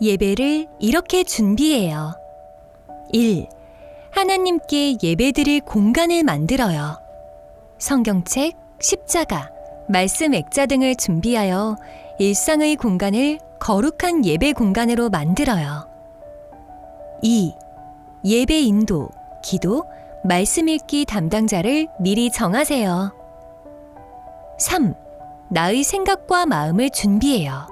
예배를 이렇게 준비해요. 1. 하나님께 예배드릴 공간을 만들어요. 성경책, 십자가, 말씀 액자 등을 준비하여 일상의 공간을 거룩한 예배 공간으로 만들어요. 2. 예배 인도, 기도, 말씀 읽기 담당자를 미리 정하세요. 3. 나의 생각과 마음을 준비해요.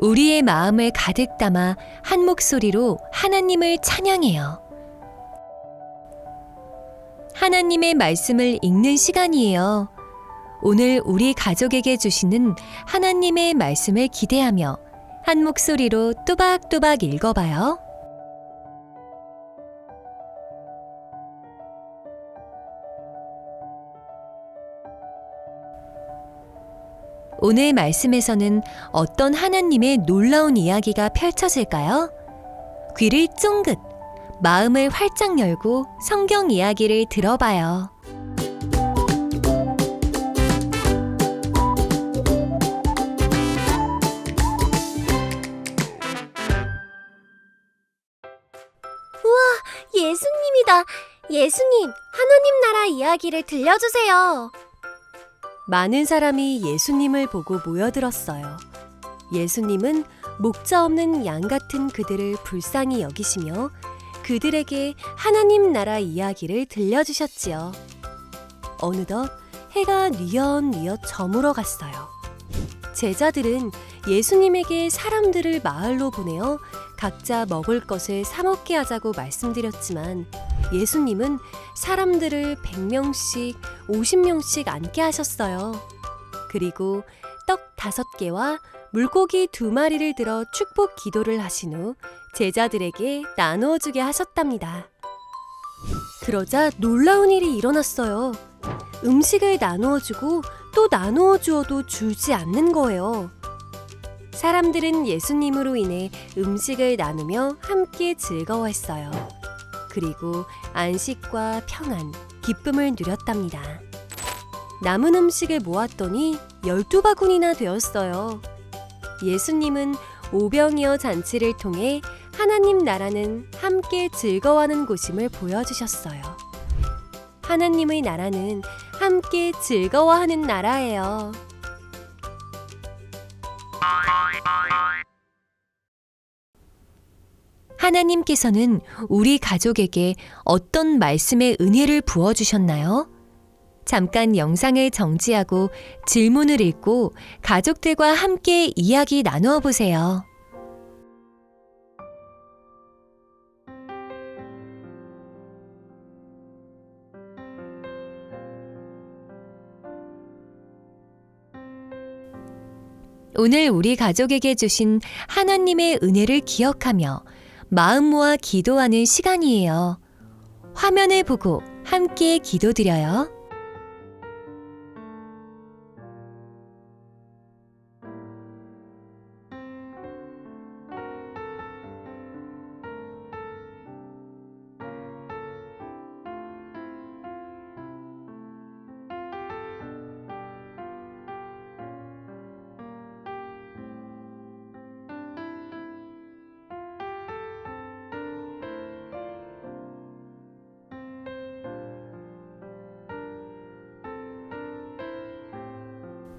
우리의 마음을 가득 담아 한 목소리로 하나님을 찬양해요. 하나님의 말씀을 읽는 시간이에요. 오늘 우리 가족에게 주시는 하나님의 말씀을 기대하며 한 목소리로 또박또박 읽어봐요. 오늘 말씀에서는 어떤 하나님의 놀라운 이야기가 펼쳐질까요? 귀를 쫑긋, 마음을 활짝 열고 성경 이야기를 들어봐요. 예수님이다. 예수님, 하나님 나라 이야기를 들려주세요. 많은 사람이 예수님을 보고 모여들었어요. 예수님은 목자 없는 양 같은 그들을 불쌍히 여기시며 그들에게 하나님 나라 이야기를 들려주셨지요. 어느덧 해가 뉘엿뉘엿 저물어 갔어요. 제자들은 예수님에게 사람들을 마을로 보내어 각자 먹을 것을 사먹게 하자고 말씀드렸지만 예수님은 사람들을 100명씩, 50명씩 앉게 하셨어요. 그리고 떡 다섯 개와 물고기 두 마리를 들어 축복 기도를 하신 후 제자들에게 나누어 주게 하셨답니다. 그러자 놀라운 일이 일어났어요. 음식을 나누어 주고 또 나누어 주어도 줄지 않는 거예요. 사람들은 예수님으로 인해 음식을 나누며 함께 즐거워했어요. 그리고 안식과 평안, 기쁨을 누렸답니다. 남은 음식을 모았더니 12바구니나 되었어요. 예수님은 오병이어 잔치를 통해 하나님 나라는 함께 즐거워하는 곳임을 보여주셨어요. 하나님의 나라는 함께 즐거워하는 나라예요. 하나님께서는 우리 가족에게 어떤 말씀의 은혜를 부어주셨나요? 잠깐 영상을 정지하고 질문을 읽고 가족들과 함께 이야기 나누어 보세요. 오늘 우리 가족에게 주신 하나님의 은혜를 기억하며 마음 모아 기도하는 시간이에요. 화면을 보고 함께 기도드려요.